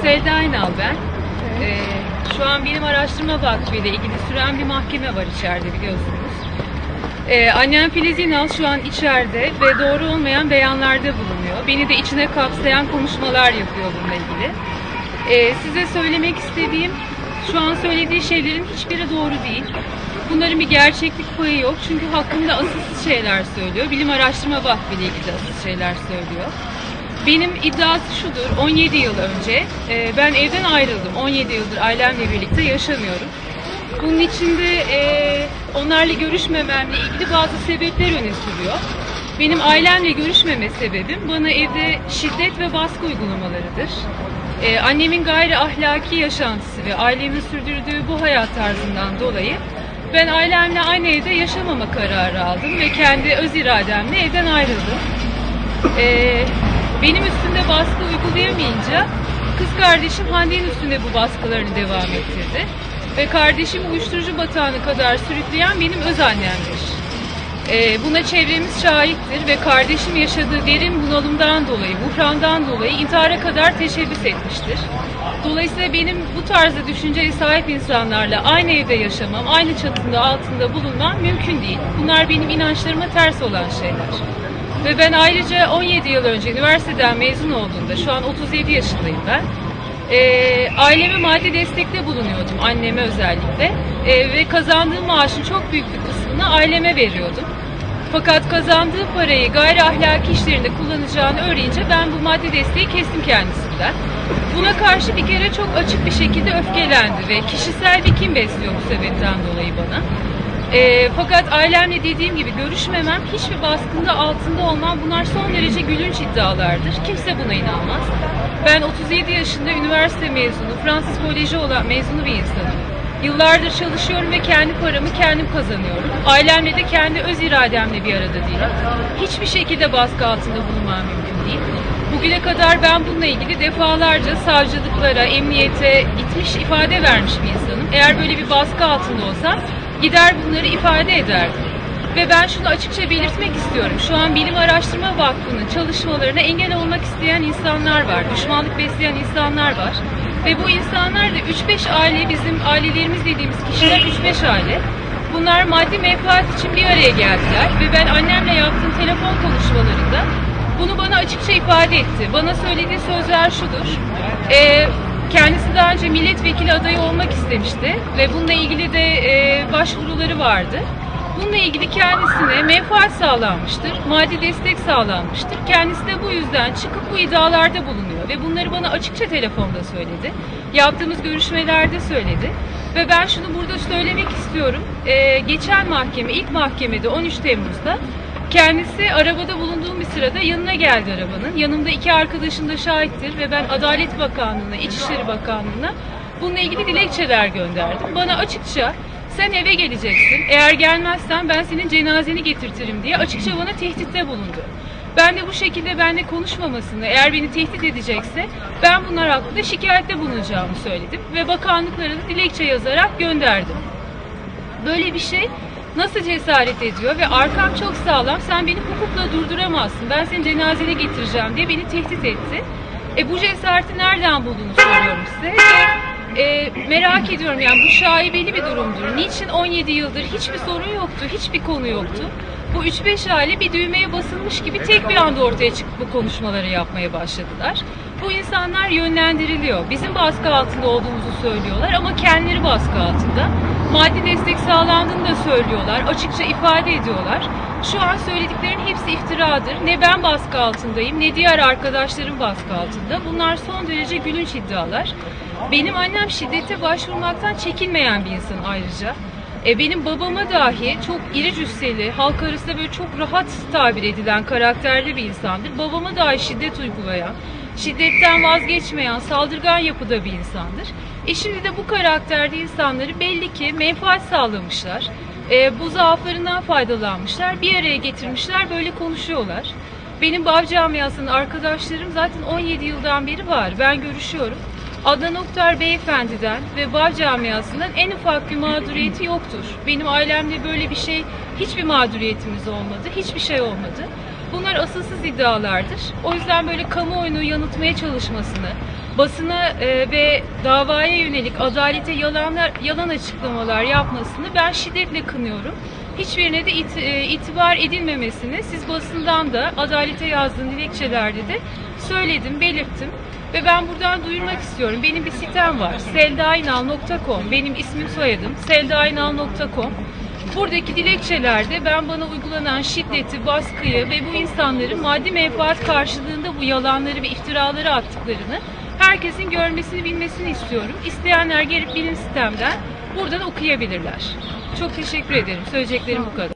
Selda İnal ben. Ee, şu an benim araştırma vakfı ile ilgili süren bir mahkeme var içeride biliyorsunuz. Ee, annem Filiz İnal şu an içeride ve doğru olmayan beyanlarda bulunuyor. Beni de içine kapsayan konuşmalar yapıyor bununla ilgili. Ee, size söylemek istediğim şu an söylediği şeylerin hiçbiri doğru değil. Bunların bir gerçeklik payı yok çünkü hakkında asılsız şeyler söylüyor. Bilim Araştırma Vakfı ile ilgili asılsız şeyler söylüyor. Benim iddiası şudur, 17 yıl önce e, ben evden ayrıldım. 17 yıldır ailemle birlikte yaşamıyorum. Bunun içinde e, onlarla görüşmememle ilgili bazı sebepler öne sürüyor. Benim ailemle görüşmeme sebebim bana evde şiddet ve baskı uygulamalarıdır. E, annemin gayri ahlaki yaşantısı ve ailemin sürdürdüğü bu hayat tarzından dolayı ben ailemle aynı evde yaşamama kararı aldım ve kendi öz irademle evden ayrıldım. Ee, benim üstümde baskı uygulayamayınca kız kardeşim Hande'nin üstünde bu baskılarını devam ettirdi. Ve kardeşim uyuşturucu batağına kadar sürükleyen benim öz annemdir. Ee, buna çevremiz şahittir ve kardeşim yaşadığı derin bunalımdan dolayı, buhrandan dolayı intihara kadar teşebbüs etmiştir. Dolayısıyla benim bu tarzda düşünceye sahip insanlarla aynı evde yaşamam, aynı çatında altında bulunmam mümkün değil. Bunlar benim inançlarıma ters olan şeyler. Ve ben ayrıca 17 yıl önce üniversiteden mezun olduğumda, şu an 37 yaşındayım ben. Ee, aileme maddi destekte bulunuyordum, anneme özellikle. Ee, ve kazandığım maaşın çok büyük bir kısmını aileme veriyordum. Fakat kazandığı parayı gayri ahlaki işlerinde kullanacağını öğrenince ben bu maddi desteği kestim kendisinden. Buna karşı bir kere çok açık bir şekilde öfkelendi ve kişisel bir kin besliyor bu sebepten dolayı bana. Ee, fakat ailemle dediğim gibi görüşmemem, hiçbir baskında altında olmam bunlar son derece gülünç iddialardır. Kimse buna inanmaz. Ben 37 yaşında üniversite mezunu, Fransız Koleji olan mezunu bir insanım. Yıllardır çalışıyorum ve kendi paramı kendim kazanıyorum. Ailemle de kendi öz irademle bir arada değilim. Hiçbir şekilde baskı altında bulunmam mümkün değil. Bugüne kadar ben bununla ilgili defalarca savcılıklara, emniyete gitmiş ifade vermiş bir insanım. Eğer böyle bir baskı altında olsam gider bunları ifade ederdim. Ve ben şunu açıkça belirtmek istiyorum. Şu an Bilim Araştırma Vakfı'nın çalışmalarına engel olmak isteyen insanlar var. Düşmanlık besleyen insanlar var. Ve bu insanlar da 3-5 aile bizim ailelerimiz dediğimiz kişiler 3-5 aile. Bunlar maddi menfaat için bir araya geldiler. Ve ben annemle yaptığım telefon konuşmalarında bunu bana açıkça ifade etti. Bana söylediği sözler şudur. Ee, kendisi daha önce milletvekili adayı olmak istemişti. Ve bununla ilgili de e, başvuruları vardı. Bununla ilgili kendisine menfaat sağlanmıştır, maddi destek sağlanmıştır. Kendisi de bu yüzden çıkıp bu iddialarda bulunuyor ve bunları bana açıkça telefonda söyledi. Yaptığımız görüşmelerde söyledi. Ve ben şunu burada söylemek istiyorum. Ee, geçen mahkeme, ilk mahkemede 13 Temmuz'da kendisi arabada bulunduğum bir sırada yanına geldi arabanın. Yanımda iki arkadaşım da şahittir ve ben Adalet Bakanlığı'na, İçişleri Bakanlığı'na bununla ilgili dilekçeler gönderdim. Bana açıkça sen eve geleceksin. Eğer gelmezsen ben senin cenazeni getirtirim diye açıkça bana tehditte bulundu. Ben de bu şekilde benimle konuşmamasını, eğer beni tehdit edecekse ben bunlar hakkında şikayette bulunacağımı söyledim ve bakanlıklara da dilekçe yazarak gönderdim. Böyle bir şey nasıl cesaret ediyor ve arkam çok sağlam sen beni hukukla durduramazsın ben senin cenazeni getireceğim diye beni tehdit etti. E bu cesareti nereden bulduğunu soruyorum size. E, merak ediyorum yani bu şaibeli bir durumdur. Niçin 17 yıldır hiçbir sorun yoktu, hiçbir konu yoktu. Bu 3-5 aile bir düğmeye basılmış gibi tek bir anda ortaya çıkıp bu konuşmaları yapmaya başladılar. Bu insanlar yönlendiriliyor. Bizim baskı altında olduğumuzu söylüyorlar ama kendileri baskı altında. Maddi destek sağlandığını da söylüyorlar. Açıkça ifade ediyorlar. Şu an söylediklerin hepsi iftiradır. Ne ben baskı altındayım ne diğer arkadaşlarım baskı altında. Bunlar son derece gülünç iddialar. Benim annem şiddete başvurmaktan çekinmeyen bir insan ayrıca. E, benim babama dahi çok iri cüsseli, halk arasında böyle çok rahat tabir edilen karakterli bir insandır. Babama dahi şiddet uygulayan, şiddetten vazgeçmeyen, saldırgan yapıda bir insandır. E şimdi de bu karakterde insanları belli ki menfaat sağlamışlar. E, bu zaaflarından faydalanmışlar, bir araya getirmişler, böyle konuşuyorlar. Benim Bav camiasının arkadaşlarım zaten 17 yıldan beri var. Ben görüşüyorum. Adnan Oktar beyefendiden ve Bağ camiasından en ufak bir mağduriyeti yoktur. Benim ailemde böyle bir şey, hiçbir mağduriyetimiz olmadı, hiçbir şey olmadı. Bunlar asılsız iddialardır. O yüzden böyle kamuoyunu yanıltmaya çalışmasını, basına e, ve davaya yönelik adalete yalanlar, yalan açıklamalar yapmasını ben şiddetle kınıyorum. Hiçbirine de it- e, itibar edilmemesini siz basından da adalete yazdığın dilekçelerde de söyledim, belirttim. Ve ben buradan duyurmak istiyorum. Benim bir sitem var. seldainal.com. Benim ismim soyadım. seldainal.com. Buradaki dilekçelerde ben bana uygulanan şiddeti, baskıyı ve bu insanların maddi menfaat karşılığında bu yalanları ve iftiraları attıklarını herkesin görmesini bilmesini istiyorum. İsteyenler gelip benim sitemden buradan okuyabilirler. Çok teşekkür ederim. Söyleyeceklerim bu kadar.